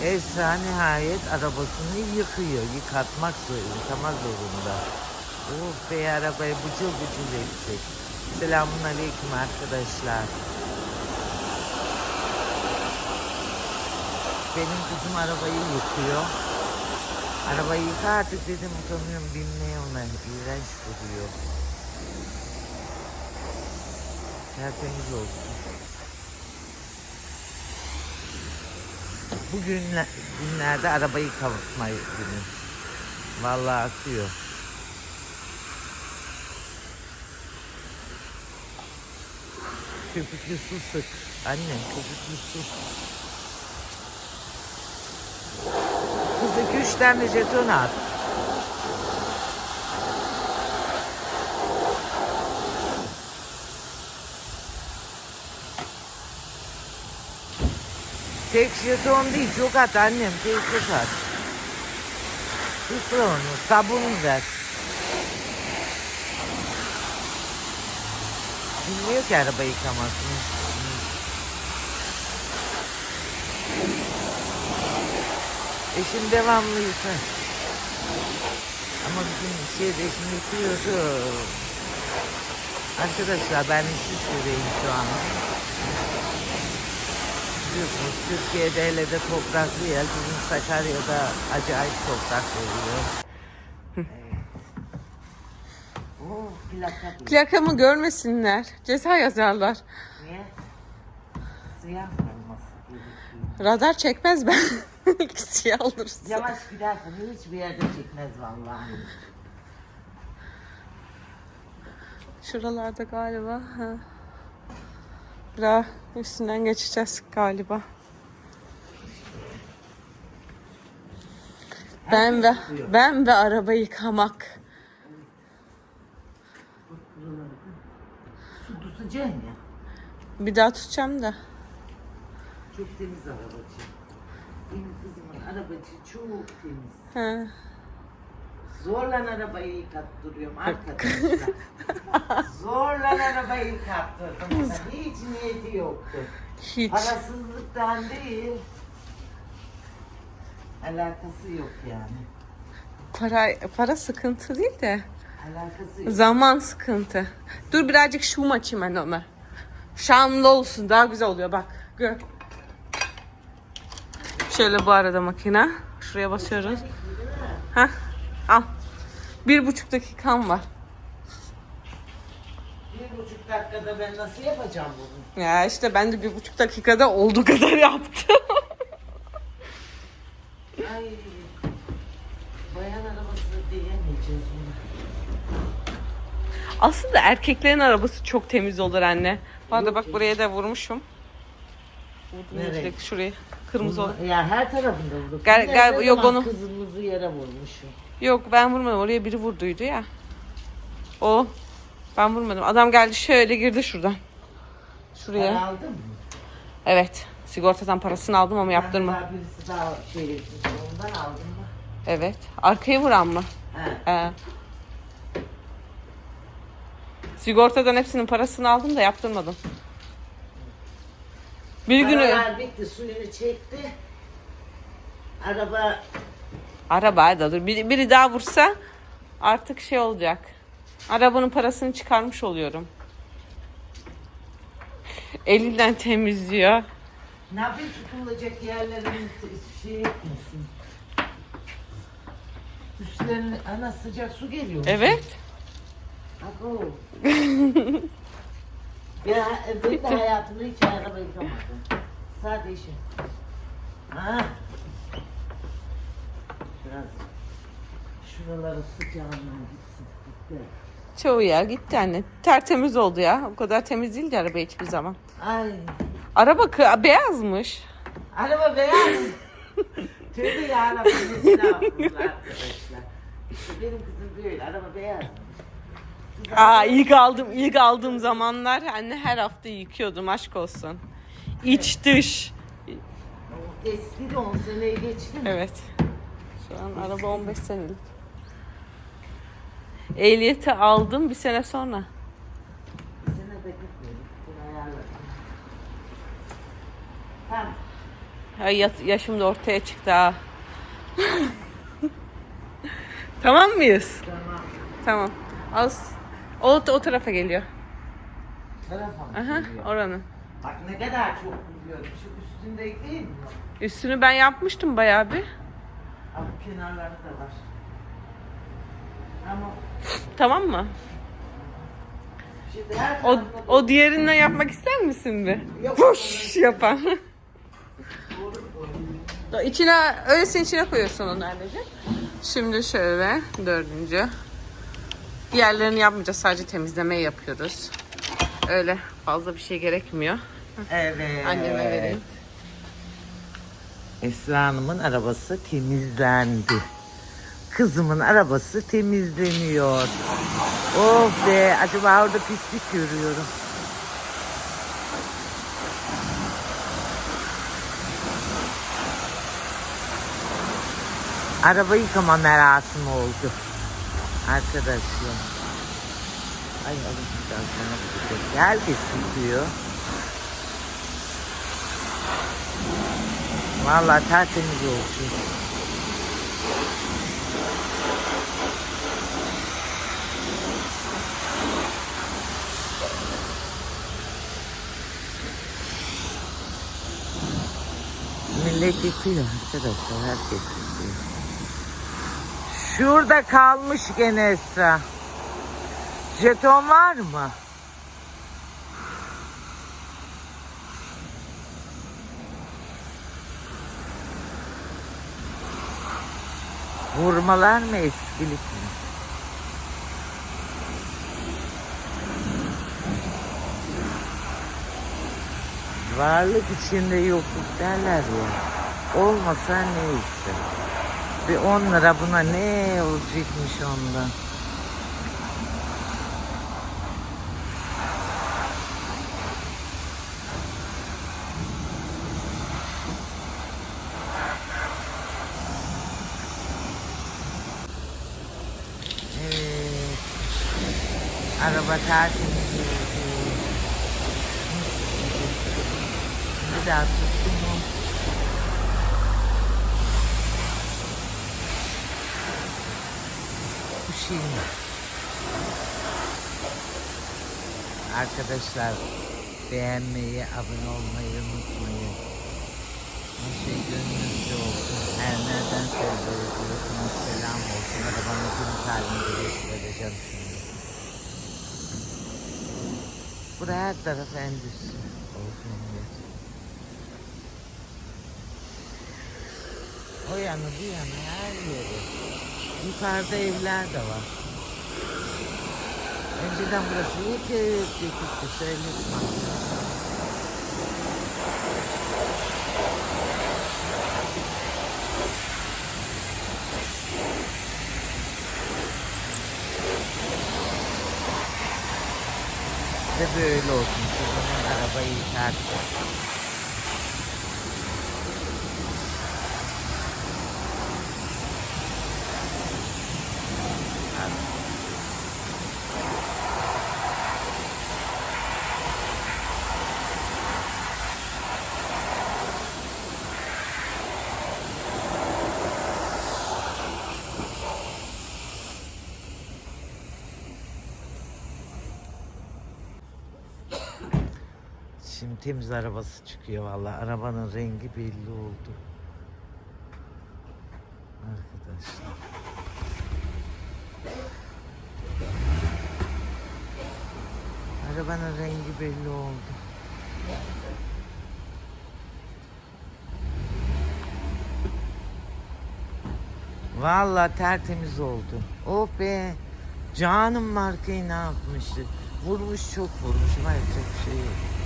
Esra nihayet arabasını yıkıyor. Yıkatmak zorunda, yıkamak zorunda. Oh be arabayı bucul bucul edecek. Selamun aleyküm arkadaşlar. Benim kızım arabayı yıkıyor. Arabayı yıka artık dedim utanıyorum binmeye ona. İğrenç duruyor. Tertemiz olsun. Bugün günlerde arabayı yıkama günü. Vallahi akıyor. Köpüklü su sık. Anne köpüklü su. Kız iki üç tane jeton at. Tek jeton değil çok at annem tek çok at. Tut onu sabun ver. Bilmiyor ki araba yıkamasını. Eşim devamlı yıkar. Ama bizim şeyde eşim yıkıyordu. Arkadaşlar ben işsiz süreyim şu an. Biliyorsunuz Türkiye'de hele de topraklı yer. Bizim Sakarya'da acayip toprak veriyor. Oh plaka bile. Plakamı görmesinler. Ceza yazarlar. Niye? Siyah olması gerekiyor. Radar çekmez ben. Siyah olursun. Yavaş gidersen hiçbir yerde çekmez vallahi. Şuralarda galiba. Ha. Biraz üstünden geçeceğiz galiba. Ben ve ben ve araba yıkamak. Su tutacaksın ya. Bir daha tutacağım da. Çok temiz arabacı. Benim kızımın arabacı çok temiz. Ha. Zorla arabayı yıkattırıyorum arkadaşlar. Zorla arabayı yıkattırdım ona. Hiç niyeti yoktu. Hiç. Parasızlıktan değil. Alakası yok yani. Para para sıkıntı değil de Alakası yok. zaman sıkıntı. Dur birazcık şum açayım ben ona. Şamlı olsun daha güzel oluyor bak. Gör. Şöyle bu arada makine. Şuraya basıyoruz. Hah. Bir buçuk dakikam var. Bir buçuk dakikada ben nasıl yapacağım bunu? Ya işte ben de bir buçuk dakikada olduğu kadar yaptım. Ay. Bayan arabası diyemeyeceğiz bunu. Aslında erkeklerin arabası çok temiz olur anne. Bu arada bak buraya da vurmuşum. Vurdum Nereye? direkt şurayı. Kırmızı oldu. Ya her tarafında vurduk. Gel- gel- ne yok zaman onu- Kızımızı yere vurmuşum. Yok ben vurmadım. Oraya biri vurduydu ya. O. Ben vurmadım. Adam geldi şöyle girdi şuradan. Şuraya. Para aldın mı? Evet. Sigortadan parasını aldım ama yaptırma. Ben daha birisi daha şey ondan aldım mı? Evet. Arkayı vuran mı? He. Ee. Sigortadan hepsinin parasını aldım da yaptırmadım. Bir günü Paralar bitti suyunu çekti. Araba araba da dur. Biri, biri daha vursa artık şey olacak. Arabanın parasını çıkarmış oluyorum. Elinden temizliyor. ne yapayım tutulacak yerlerin şey etmesin. Üstlerine ana sıcak su geliyor. Evet. Bak o. ya ben de hayatımda hiç araba yıkamadım. Sadece. Ha. Biraz şuraları sıcağından gitsin. Gitti. Çoğu yer gitti anne. Tertemiz oldu ya. O kadar temiz değildi araba hiçbir zaman. Ay. Araba kı- beyazmış. Araba beyaz. Tövbe yarabbim estağfurullah arkadaşlar. İşte benim kızım böyle araba beyaz. Aa ilk aldım ilk aldığım zamanlar anne her hafta yıkıyordum aşk olsun. İç dış. Eski de 10 seneyi geçti mi? Evet. Şu an araba 15 senelik. Ehliyeti aldım bir sene sonra. Bir sene de gitmedik. Bunu ayarladım. Tamam. Ay yat- yaşım da ortaya çıktı ha. tamam mıyız? Tamam. Tamam. Az. O, o tarafa geliyor. Tarafa mı Aha, geliyor? oranın. Bak ne kadar çok biliyorum. Şu üstündeki değil mi? Üstünü ben yapmıştım bayağı bir. Al kenarları da var. Ama Tamam mı? şimdi her O, o diğerinden yapmak ister misin bir? Yok. Puş yapan. içine, öylesine içine koyuyorsun onu anneciğim. Şimdi şöyle dördüncü. Diğerlerini yapmayacağız. Sadece temizlemeyi yapıyoruz. Öyle fazla bir şey gerekmiyor. Evet. Anneme vereyim. Esra Hanım'ın arabası temizlendi. Kızımın arabası temizleniyor. Oh be acaba orada pislik görüyorum. Araba yıkama merasimi oldu. Arkadaşlar. Ay alıştıktan sonra bu Herkes yıkıyor. Vallahi tertemiz olsun. Millet yıkıyor arkadaşlar. Herkes yıkıyor. Şurada kalmış gene Esra. Jeton var mı? Vurmalar mı eskilik mi? Varlık içinde yokluk derler ya. Olmasa neyse. Bir on lira buna ne olacakmış ondan. Evet. Araba tertemiz. Bir daha mi? Arkadaşlar beğenmeyi, abone olmayı unutmayın. Her şey gönlünüzce olsun. Her nereden söylüyorsunuz selam olsun. Arabanın gün halini göstereceğim şimdi. Buraya her taraf endüstri olsun diye. O yanı bu yanı her yeri. Yukarıda evler de var. Önceden burası yıkıktı söyledim aslında. Ve böyle olsun. Kızımın arabayı yıkardı. Şimdi temiz arabası çıkıyor vallahi. Arabanın rengi belli oldu. Arkadaşlar. Arabanın rengi belli oldu. Vallahi tertemiz oldu. Oh be. Canım markayı ne yapmıştı? Vurmuş çok vurmuş. Ama yapacak bir şey yok.